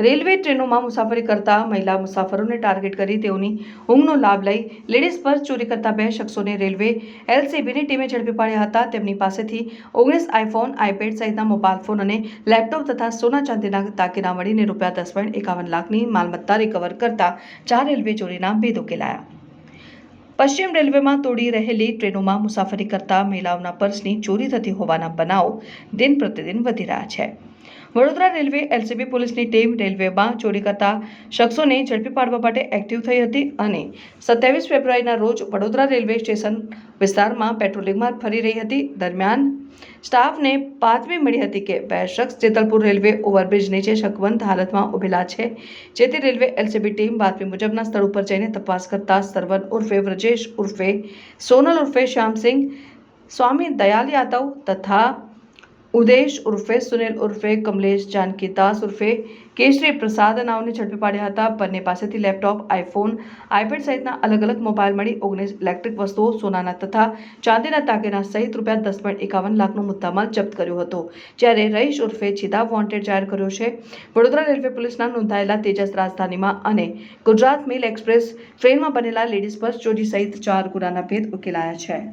Railway ટ્રેનોમાં મુસાફરી કરતા મહિલા મુસાફરોને ટાર્ગેટ કરી તેઓની ઊંઘનો લાભ લઈ લેડીઝ પર્સ ચોરી કરતા બે શખ્સોને રેલવે એલસીબીની ટીમે ઝડપી પાડ્યા હતા. તેમની પાસેથી ઓગણીસ આઈફોન આઈપેડ સહિતના મોબાઈલ ફોન અને લેપટોપ તથા સોના ચાંદીના તાકીના મળીને રૂપિયા દસ પોઈન્ટ એકાવન લાખની માલમત્તા રિકવર કરતા ચાર રેલવે ચોરીના ભેદ ઉકેલાયા. પશ્ચિમ રેલવેમાં તોડી રહેલી ટ્રેનોમાં મુસાફરી કરતા મહિલાઓના પર્સની ચોરી થતી હોવાના બનાવો દિન પ્રતિદિન વધી રહ્યા છે. વડોદરા રેલવે, એલસીબી પોલીસની ટીમ રેલવેમાં ચોરી કરતા શખ્સોને ઝડપી પાડવા માટે એક્ટિવ થઈ હતી અને સત્યાવીસ ફેબ્રુઆરીના રોજ વડોદરા રેલવે સ્ટેશન વિસ્તારમાં પેટ્રોલિંગમાં ફરી રહી હતી. દરમિયાન સ્ટાફને બાતમી મળી હતી કે બે શખ્સ જેતલપુર રેલવે ઓવરબ્રિજ નીચે શકવંત હાલતમાં ઉભેલા છે, જેથી રેલવે એલસીબી ટીમ બાતમી મુજબના સ્થળ ઉપર જઈને તપાસ કરતા સરવન ઉર્ફે વ્રજેશ ઉર્ફે સોનલ ઉર્ફે શ્યામસિંહ સ્વામી દયાલ યાદવ તથા ઉદેશ ઉર્ફે સુનિલ ઉર્ફે કમલેશ જાનકીદાસ ઉર્ફે કેશરી પ્રસાદ નાવને ઝડપી પાડ્યા હતા બંને પાસેથી લેપટોપ આઈફોન આઈપેડ સહિતના અલગ અલગ મોબાઈલ મળી ઓગણીસ ઇલેક્ટ્રિક વસ્તુઓ સોનાના તથા ચાંદીના તાકેના સહિત રૂપિયા દસ પોઈન્ટ એકાવન લાખનો મુદ્દામાલ જપ્ત કર્યો હતો। જ્યારે રહીશ ઉર્ફે ચિદા વોન્ટેડ જાહેર કર્યો છે, વડોદરા રેલવે પોલીસના નોંધાયેલા તેજસ રાજધાનીમાં અને ગુજરાત મેલ એક્સપ્રેસ ટ્રેનમાં બનેલા લેડીઝ બસ ચોરી સહિત ચાર ગુનાના ભેદ ઉકેલાયા છે.